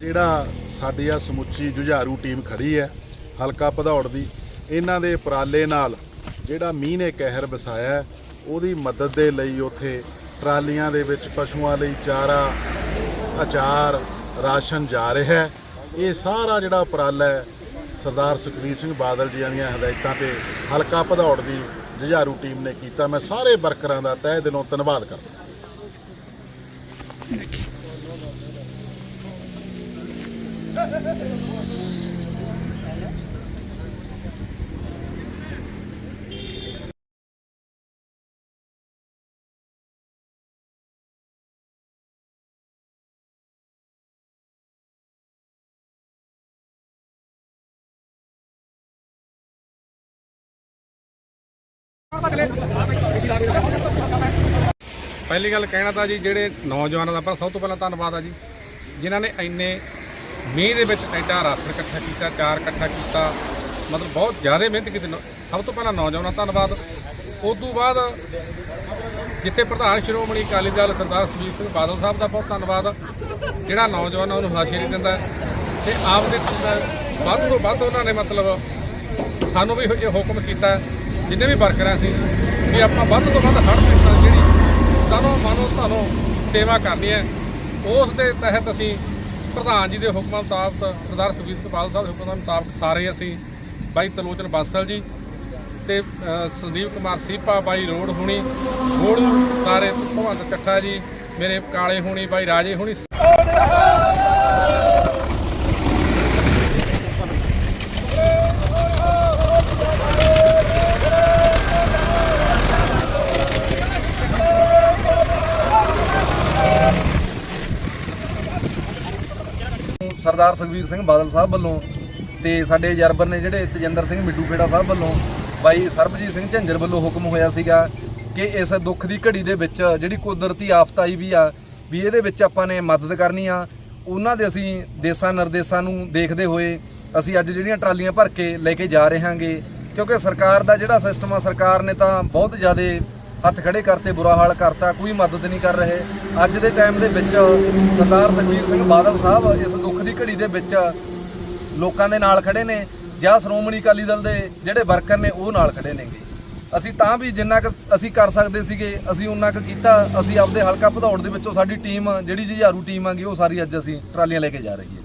ਜਿਹੜਾ ਸਾਡੀ ਆ ਸਮੁੱਚੀ ਜੁਝਾਰੂ ਟੀਮ ਖੜੀ ਹੈ, ਹਲਕਾ ਭਦੌੜ ਦੀ, ਇਹਨਾਂ ਦੇ ਉਪਰਾਲੇ ਨਾਲ ਜਿਹੜਾ ਮੀਂਹ ਨੇ ਕਹਿਰ ਵਸਾਇਆ ਉਹਦੀ ਮਦਦ ਦੇ ਲਈ ਉਥੇ ਟਰਾਲੀਆਂ ਦੇ ਵਿੱਚ ਪਸ਼ੂਆਂ ਲਈ ਚਾਰਾ, ਅਚਾਰ, ਰਾਸ਼ਨ ਜਾ ਰਿਹਾ ਹੈ। ਇਹ ਸਾਰਾ ਜਿਹੜਾ ਉਪਰਾਲਾ ਹੈ, ਸਰਦਾਰ ਸੁਖਵੀਰ ਸਿੰਘ ਬਾਦਲ ਜੀ ਦੀਆਂ ਹਦਾਇਤਾਂ ਤੇ ਹਲਕਾ ਭਦੌੜ ਦੀ ਜੁਝਾਰੂ ਟੀਮ ਨੇ ਕੀਤਾ। ਮੈਂ ਸਾਰੇ ਵਰਕਰਾਂ ਦਾ ਤਹਿ ਦਿਲੋਂ ਧੰਨਵਾਦ ਕਰਦਾ ਪਹਿਲੀ ਗੱਲ ਕਹਿਣਾ ਤਾਂ ਜੀ, ਜਿਹੜੇ ਨੌਜਵਾਨਾਂ ਦਾ ਪਰ ਸਭ ਤੋਂ ਪਹਿਲਾਂ ਧੰਨਵਾਦ ਆ ਜੀ, ਜਿਨ੍ਹਾਂ ਨੇ ਇੰਨੇ ਮੀਂਹ ਦੇ ਵਿੱਚ ਐਡਾ ਰਾਸ਼ਨ ਇਕੱਠਾ ਕੀਤਾ, ਚਾਰ ਇਕੱਠਾ ਕੀਤਾ, ਮਤਲਬ ਬਹੁਤ ਜ਼ਿਆਦਾ ਮਿਹਨਤ ਕੀਤੀ। ਸਭ ਤੋਂ ਪਹਿਲਾਂ ਨੌਜਵਾਨਾਂ ਦਾ ਧੰਨਵਾਦ। ਉਸ ਤੋਂ ਬਾਅਦ ਜਿੱਥੇ ਪ੍ਰਧਾਨ ਸ਼੍ਰੋਮਣੀ ਅਕਾਲੀ ਦਲ ਸਰਦਾਰ ਸੁਖਬੀਰ ਸਿੰਘ ਬਾਦਲ ਸਾਹਿਬ ਦਾ ਬਹੁਤ ਧੰਨਵਾਦ, ਜਿਹੜਾ ਨੌਜਵਾਨਾਂ ਨੂੰ ਹਲਾਸ਼ੇਰੀ ਦਿੰਦਾ ਹੈ ਤੇ ਆਪ ਦੇ ਵੱਧ ਤੋਂ ਵੱਧ ਉਹਨਾਂ ਨੇ ਮਤਲਬ ਸਾਨੂੰ ਵੀ ਇਹ ਹੁਕਮ ਕੀਤਾ। ਜਿੰਨੇ ਵੀ ਵਰਕਰਾਂ ਸੀ, ਵੀ ਆਪਾਂ ਵੱਧ ਤੋਂ ਵੱਧ ਹੜ੍ਹ ਪੀੜਤਾਂ ਦੀ ਜਿਹੜੀ ਸਾਨੂੰ ਮਾਨੋ ਤੁਹਾਨੂੰ ਸੇਵਾ ਕਰਨੀ ਹੈ, ਉਸ ਦੇ ਤਹਿਤ ਅਸੀਂ ਪ੍ਰਧਾਨ ਜੀ ਦੇ ਹੁਕਮਾਂ ਮੁਤਾਬਕ, ਸਰਦਾਰ ਸੁਖਬੀਰ ਸਿੰਘ ਸਾਹਿਬ ਦੇ ਹੁਕਮਾਂ ਮੁਤਾਬਕ ਸਾਰੇ ਅਸੀਂ ਬਾਈ ਤਲੋਚਨ ਬਾਸਲ ਜੀ ਤੇ ਸੰਦੀਪ ਕੁਮਾਰ ਸੀਪਾ, ਬਾਈ ਰੋਡ ਹੁਣੀ ਗੋੜੂ ਸਾਰੇ ਭਗਵੰਤ ਚੱਠਾ ਜੀ, ਮੇਰੇ ਕਾਲੇ ਹੁਣੀ, ਬਾਈ ਰਾਜੇ ਹੁਣੀ। ਸਰਦਾਰ ਸੁਖਬੀਰ ਸਿੰਘ ਬਾਦਲ ਸਾਹਿਬ ਵੱਲੋਂ ਤੇ ਸਾਡੇ ਜਰਬਰ ਨੇ ਜਿਹੜੇ ਤਜਿੰਦਰ ਸਿੰਘ ਮਿੱਡੂ ਖੇੜਾ ਸਾਹਿਬ ਵੱਲੋਂ ਬਾਈ ਸਰਬਜੀਤ ਸਿੰਘ ਝੰਜਰ ਵੱਲੋਂ ਹੁਕਮ ਹੋਇਆ ਸੀਗਾ ਕਿ ਇਸ ਦੁੱਖ ਦੀ ਘੜੀ ਦੇ ਵਿੱਚ ਜਿਹੜੀ ਕੁਦਰਤੀ ਆਫਤ ਆਈ ਵੀ ਆ, ਵੀ ਇਹਦੇ ਵਿੱਚ ਆਪਾਂ ਨੇ ਮਦਦ ਕਰਨੀ ਆ। ਉਹਨਾਂ ਦੇ ਅਸੀਂ ਦੇਸਾਂ ਨਿਰਦੇਸ਼ਾਂ ਨੂੰ ਦੇਖਦੇ ਹੋਏ ਅਸੀਂ ਅੱਜ ਜਿਹੜੀਆਂ ਟਰਾਲੀਆਂ ਭਰ ਕੇ ਲੈ ਕੇ ਜਾ ਰਹੇ ਹਾਂਗੇ, ਕਿਉਂਕਿ ਸਰਕਾਰ ਦਾ ਜਿਹੜਾ ਸਿਸਟਮ ਆ, ਸਰਕਾਰ ਨੇ ਤਾਂ ਬਹੁਤ ਜ਼ਿਆਦਾ ਹੱਥ ਖੜੇ ਕਰਤੇ, ਬੁਰਾ ਹਾਲ ਕਰਤਾ, ਕੋਈ ਮਦਦ ਨਹੀਂ ਕਰ ਰਹੇ। ਅੱਜ ਦੇ ਟਾਈਮ ਦੇ ਵਿੱਚ ਸਰਦਾਰ ਸੁਖਬੀਰ ਸਿੰਘ ਬਾਦਲ ਸਾਹਿਬ ਇਸ ਦੁੱਖ ਦੀ ਘੜੀ ਦੇ ਵਿੱਚ ਲੋਕਾਂ ਦੇ ਨਾਲ ਖੜੇ ਨੇ ਜਾਂ ਸ਼੍ਰੋਮਣੀ ਅਕਾਲੀ ਦਲ ਦੇ ਜਿਹੜੇ ਵਰਕਰ ਨੇ, ਉਹ ਨਾਲ ਖੜੇ ਨੇਗੇ। ਅਸੀਂ ਤਾਂ ਵੀ ਜਿੰਨਾ ਕੁ ਅਸੀਂ ਕਰ ਸਕਦੇ ਸੀਗੇ, ਅਸੀਂ ਉਹਨਾਂ ਕੁ ਕੀਤਾ, ਅਸੀਂ ਆਪਦੇ ਹਲਕਾ ਭਦੌੜ ਦੇ ਵਿੱਚੋਂ ਸਾਡੀ ਟੀਮ ਜਿਹੜੀ ਜੁਝਾਰੂ ਟੀਮ ਆਂਗੀ ਉਹ ਸਾਰੀ ਅੱਜ ਅਸੀਂ ਟਰਾਲੀਆਂ ਲੈ ਕੇ ਜਾ ਰਹੀ ਹੈ।